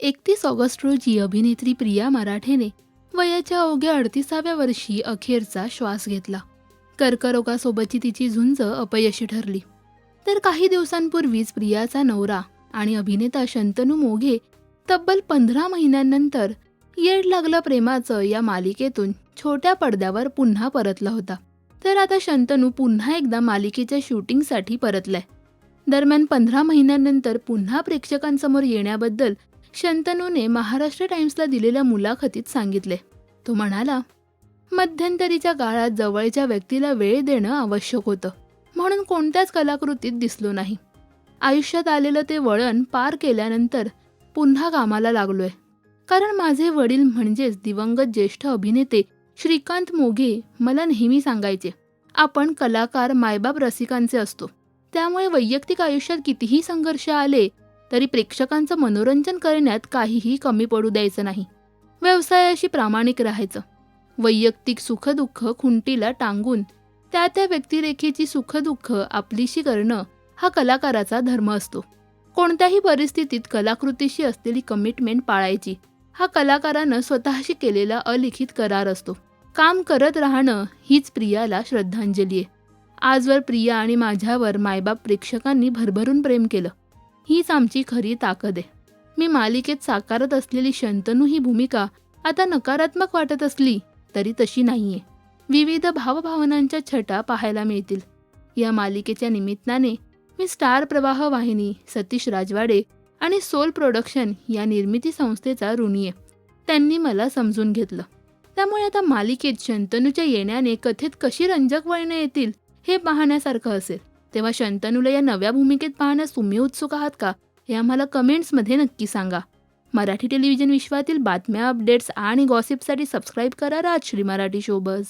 एकतीस ऑगस्ट रोजी अभिनेत्री प्रिया मराठेने वयाच्या अवघ्या अडतीसाव्या वर्षी अखेरचा श्वास घेतला. कर्करोगासोबतची तिची झुंज अपयशी ठरली. तर काही दिवसांपूर्वीच प्रियाचा नवरा आणि अभिनेता शंतनू मोघे तब्बल पंधरा महिन्यांनंतर येड लागलं प्रेमाचं या मालिकेतून छोट्या पडद्यावर पुन्हा परतला होता. तर आता शंतनू पुन्हा एकदा मालिकेच्या शूटिंगसाठी परतलाय. दरम्यान पंधरा महिन्यांनंतर पुन्हा प्रेक्षकांसमोर येण्याबद्दल शंतनूने महाराष्ट्र टाइम्सला दिलेल्या मुलाखतीत सांगितले. तो म्हणाला मध्यंतरीच्या काळात जवळच्या व्यक्तीला वेळ देणं आवश्यक होतं. म्हणून कोणत्याच कलाकृतीत दिसलो नाही. आयुष्यात आलेलं ते वळण पार केल्यानंतर पुन्हा कामाला लागलोय. कारण माझे वडील म्हणजेच दिवंगत ज्येष्ठ अभिनेते श्रीकांत मोघे मला नेहमी सांगायचे आपण कलाकार मायबाप रसिकांचे असतो. त्यामुळे वैयक्तिक आयुष्यात कितीही संघर्ष आले तरी प्रेक्षकांचं मनोरंजन करण्यात काहीही कमी पडू द्यायचं नाही. व्यवसायाशी प्रामाणिक राहायचं. वैयक्तिक सुखदुःख खुंटीला टांगून त्या त्या व्यक्तिरेखेची सुखदुःख आपलीशी करणं हा कलाकाराचा धर्म असतो. कोणत्याही परिस्थितीत कलाकृतीशी असलेली कमिटमेंट पाळायची हा कलाकारानं स्वतःशी केलेला अलिखित करार असतो. काम करत राहणं हीच प्रियाला श्रद्धांजली आहे. आजवर प्रिया आणि माझ्यावर मायबाप प्रेक्षकांनी भरभरून प्रेम केलं. हीच आमची खरी ताकद आहे. मी मालिकेत साकारत असलेली शंतनू ही भूमिका आता नकारात्मक वाटत असली तरी तशी नाहीये. विविध भावभावनांच्या छटा पाहायला मिळतील. या मालिकेच्या निमित्ताने मी स्टार प्रवाह वाहिनी सतीश राजवाडे आणि सोल प्रोडक्शन या निर्मिती संस्थेचा ऋणी आहे त्यांनी मला समजून घेतलं. त्यामुळे आता मालिकेत शंतनूच्या येण्याने कथेत कशी रंजक वळणं येतील हे पाहण्यासारखं असेल. तेव्हा शंतनूला या नव्या भूमिकेत पाहण्यास तुम्ही उत्सुक आहात का हे आम्हाला कमेंट्समध्ये नक्की सांगा. मराठी टेलिव्हिजन विश्वातील बातम्या अपडेट्स आणि गॉसिपसाठी सबस्क्राईब करा राजश्री मराठी शोबज